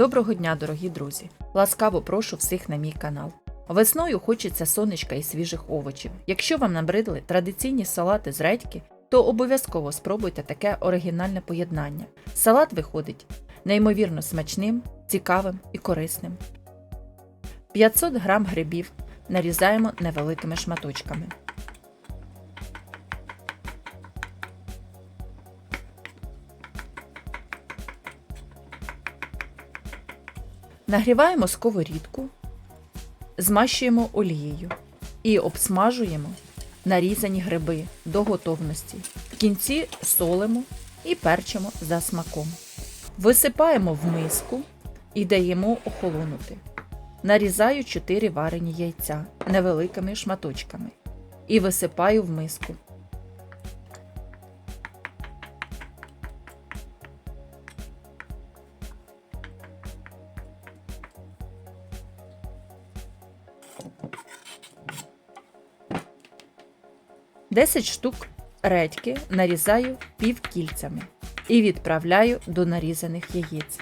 Доброго дня, дорогі друзі! Ласкаво прошу всіх на мій канал. Весною хочеться сонечка і свіжих овочів. Якщо вам набридли традиційні салати з редьки, то обов'язково спробуйте таке оригінальне поєднання. Салат виходить неймовірно смачним, цікавим і корисним. 500 г грибів нарізаємо невеликими шматочками. Нагріваємо сковорідку, змащуємо олією і обсмажуємо нарізані гриби до готовності. В кінці солимо і перчимо за смаком. Висипаємо в миску і даємо охолонути. Нарізаю 4 варені яйця невеликими шматочками і висипаю в миску. Десять штук редьки нарізаю півкільцями і відправляю до нарізаних яєць.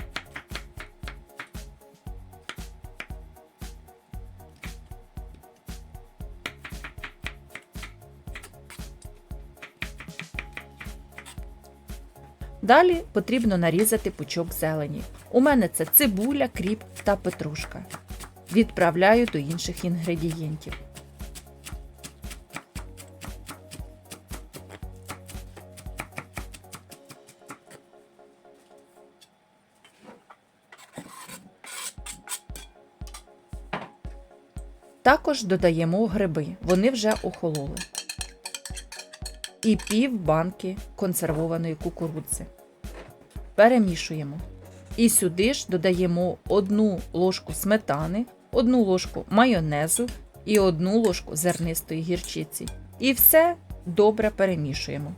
Далі потрібно нарізати пучок зелені. У мене це цибуля, кріп та петрушка. Відправляю до інших інгредієнтів. Також додаємо гриби, вони вже охололи. І пів банки консервованої кукурудзи. Перемішуємо. І сюди ж додаємо одну ложку сметани, одну ложку майонезу і одну ложку зернистої гірчиці. І все добре перемішуємо.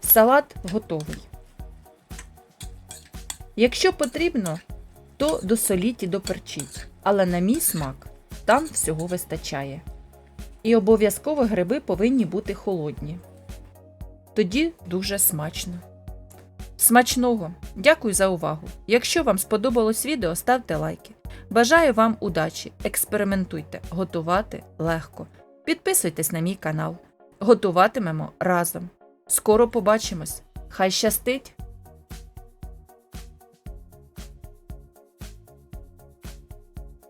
Салат готовий. Якщо потрібно, то досоліть і доперчіть, але на мій смак там всього вистачає. І обов'язково гриби повинні бути холодні. Тоді дуже смачно. Смачного! Дякую за увагу! Якщо вам сподобалось відео, ставте лайки. Бажаю вам удачі! Експериментуйте, готувати легко. Підписуйтесь на мій канал. Готуватимемо разом. Скоро побачимось. Хай щастить!